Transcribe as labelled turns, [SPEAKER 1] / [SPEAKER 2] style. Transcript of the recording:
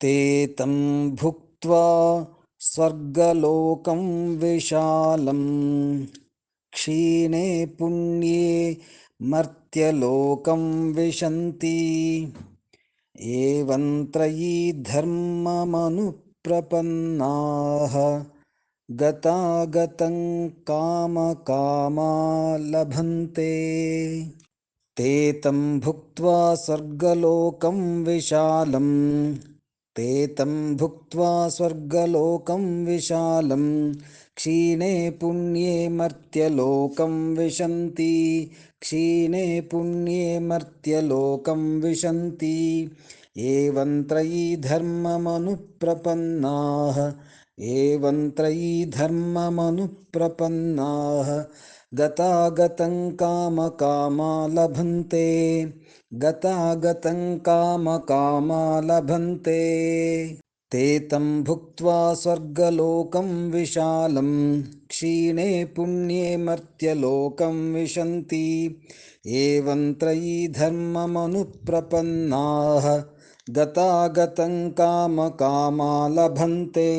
[SPEAKER 1] ते तं भुक्त्वा स्वर्गलोकं विशालम् क्षीणे पुण्ये मर्त्यलोकं विशन्ति। एवं त्रयी धर्ममनुप्रपन्नाः। गतागतं कामकामा लभन्ते ते तं भुक्त्वा स्वर्गलोकं विशालम् ते तं भुक्त्वा स्वर्गलोकं विशालं क्षीणे पुण्ये मर्त्यलोकं विशन्ति क्षीणे पुण्ये मर्त्यलोकं विशन्ति। एवं त्रयी धर्ममनुप्रपन्नाः एवं त्रयी धर्ममनुप्रपन्नाः गतागतं कामकामा लभन्ते। गतागतं कामकामा लभन्ते। ते तं भुक्त्वा स्वर्गलोकं विशालं। क्षीणे पुण्ये मर्त्यलोकं विशन्ति। एवं त्रयी धर्ममनुप्रपन्नाः। गतागतं कामकामा लभन्ते